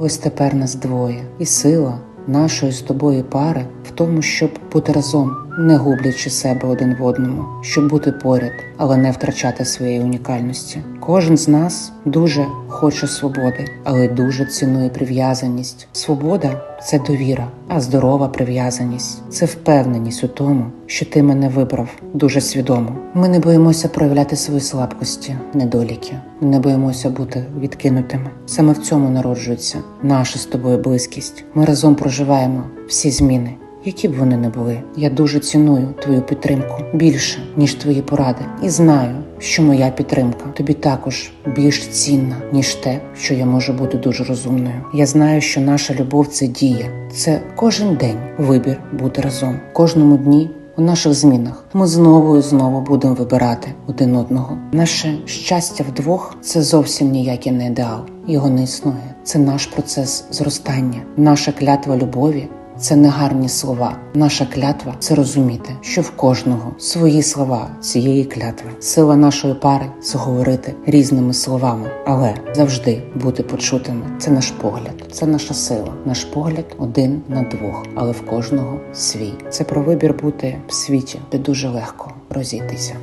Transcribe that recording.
Ось тепер нас двоє, і сила нашої з тобою пари в тому, щоб бути разом, не гублячи себе один в одному, щоб бути поряд, але не втрачати своєї унікальності. Кожен з нас дуже хоче свободи, але дуже цінує прив'язаність. Свобода це довіра, а здорова прив'язаність це впевненість у тому, що ти мене вибрав дуже свідомо. Ми не боїмося проявляти свої слабкості, недоліки, не боїмося бути відкинутими. Саме в цьому народжується наша з тобою близькість. Ми разом проживаємо всі зміни. Які б вони не були, я дуже ціную твою підтримку більше ніж твої поради, і знаю, що моя підтримка тобі також більш цінна ніж те, що я можу бути дуже розумною. Я знаю, що наша любов це дія, це кожен день вибір бути разом. Кожному дні у наших змінах ми знову і знову будемо вибирати один одного. Наше щастя вдвох це зовсім ніякий не ідеал. Його не існує. Це наш процес зростання, наша клятва любові. Це не гарні слова. Наша клятва це розуміти, що в кожного свої слова цієї клятви. Сила нашої пари це говорити різними словами, але завжди бути почутими. Це наш погляд, це наша сила. Наш погляд один на двох, але в кожного свій. Це про вибір бути в світі, де дуже легко розійтися.